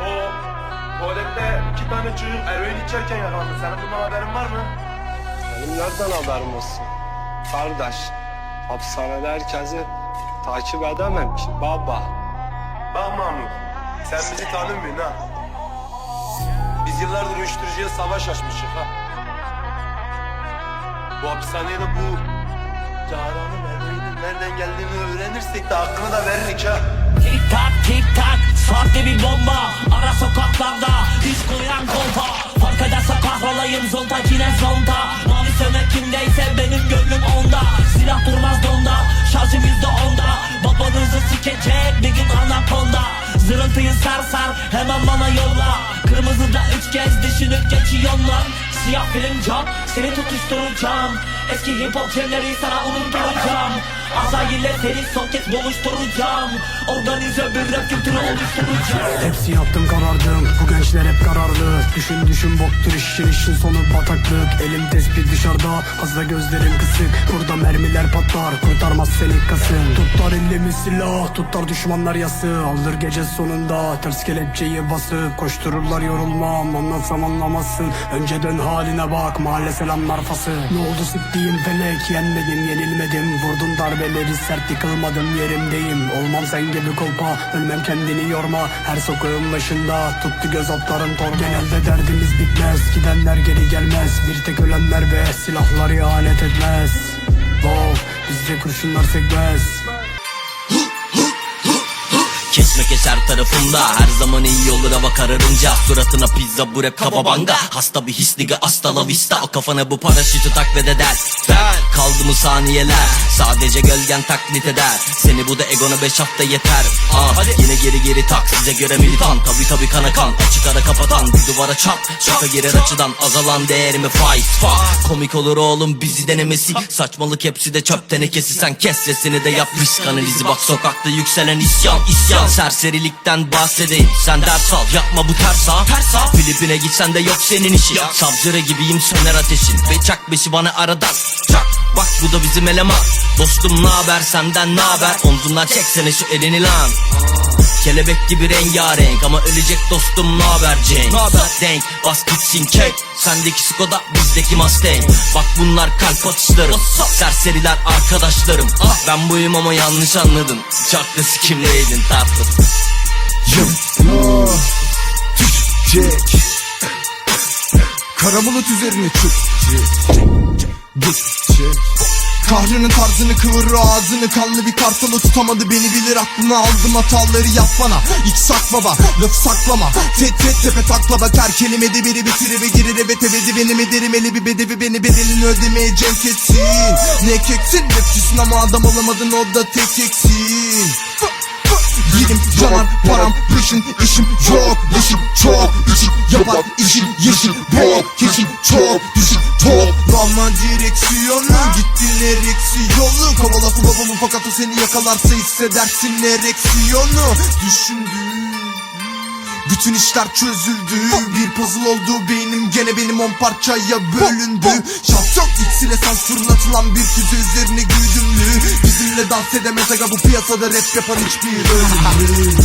O tuvalette iki tane çocuk eroin içerken yakalandı. Senin bundan haberin var mı? Benim nereden haberim olsun? Kardeş, hapishanede herkesi takip edemem ki baba. Bak Mahmut, sen bizi tanımıyorsun ha. Biz yıllardır uyuşturucuya savaş açmışız ha. Bu hapishaneye de bu Caran'ın eroinin nereden geldiğini öğrenirsek de hakkını da veririk ha. Tik tak tik tak sahte bir bomba Ara sokaklarda diz koyan kolpa Fark ederse kahrolayım zonta yine zonta. Mavi söner kimdeyse benim gönlüm onda. Silah durmaz donda şarjım yüzde onda. Babanızı sikecek bir gün anakonda. Zırıltıyı sar sar hemen bana yolla. Kırmızıda üç kez düşünüp geçiyorsun lan. Siyah film cam seni tutuşturacağım. Eski hip hop şeyleri sana unutturacağım Azayirle seni son kez buluşturacağım. Organize bir rap kültürü oluşturacağım. Hepsi yaptım karardım Gençler hep kararlı. Düşün düşün boktur işin işin sonu bataklık. Elim tespih dışarıda Fazla gözlerim kısık. Burada mermiler patlar Kurtarmaz seni kasın Tutar elimi silah Tutar düşmanlar yası. Alır gece sonunda Ters kelepçeyi basıp Koştururlar yorulmam Anlatsam anlamazsın. Önceden haline bak Mahalle selamlar fası Ne oldu sıktığım felek Yenmedim yenilmedim. Vurdun darbeleri sert yıkılmadım yerimdeyim. Olmam sen gibi kolpa Ölmem kendini yorma. Her sokağın başında Tuttu göz altların tor Genelde derdimiz bitmez Gidenler geri gelmez. Bir tek ölenler ve silahlar ihanet etmez. Wow bizde kurşunlar sekmez. Kesme keser tarafımda Her zaman iyi olur hava kararınca. Suratına pizza bu rap kaba banga Hasta bir his nigga hasta la vista. O kafana bu paraşütü tak ve de der Ben kaldı mı saniyeler? Sadece gölgen taklit eder. Seni bu da egona beş hafta yeter. Ah, Hadi. yine geri geri tak Size göre militan. Tabi tabi kana kan Açık ara kapatan. Bir duvara çap Şaka girer açıdan. Azalan değerimi faiz fuck. Komik olur oğlum bizi denemesi. Saçmalık hepsi de çöp tenekesi. Sen kes sesini de yap risk analizi. Bak sokakta yükselen isyan isyan. Serserilikten bahsedeyim. Sen ders al yapma bu ters ha. Ters ha. Filipine gitsen de yok senin işin. Savcıra gibiyim söner ateşin. Ve çak beşi bana aradan. Çak. Bak bu da bizim eleman. Dostum ne haber? Senden ne haber? Omzundan çeksene şu elini lan. Kelebek gibi rengarenk ama ölecek dostum ne haber Cenk? Denk bas gitsin kek. Sendeki Skoda bizdeki Mustang. Bak bunlar kalp atışlarım Serseriler arkadaşlarım. Ben buyum ama yanlış anladın Çaklı sikimleydin tatlım. Düşecek Kara bulut üzerine çökecek Geçecek Kahrının tarzını kıvırır ağzını Kanlı bir kartalı tutamadı beni bilir aklına aldım hataları yap bana. İç sak baba laf saklama. Tet tet tepe taklama Ter kelimede biri bitirir ve girir. Evet ebedi Benim ederim eli bir bedevi beni bedelini ödemeye cenk etsin Ne keksin rapçisin ama adam olamadın o da tek eksin Yerim yanar param peşin işim yok. Leşim çok içim yapar işim yeşil bok Keşim çok düşük toplama direksiyonu Gittin ereksi yolu Kovala babamın fakat o seni yakalarsa hissedersin ereksiyonu. Düşündüm bütün işler çözüldü. Bir puzzle oldu beynim gene benim on parçaya bölündü. Şans yok iksile sans fırlatılan bir füze üzerine güdümlü Bizimle dans edemez aga bu piyasada rap yapan hiçbir ölümlü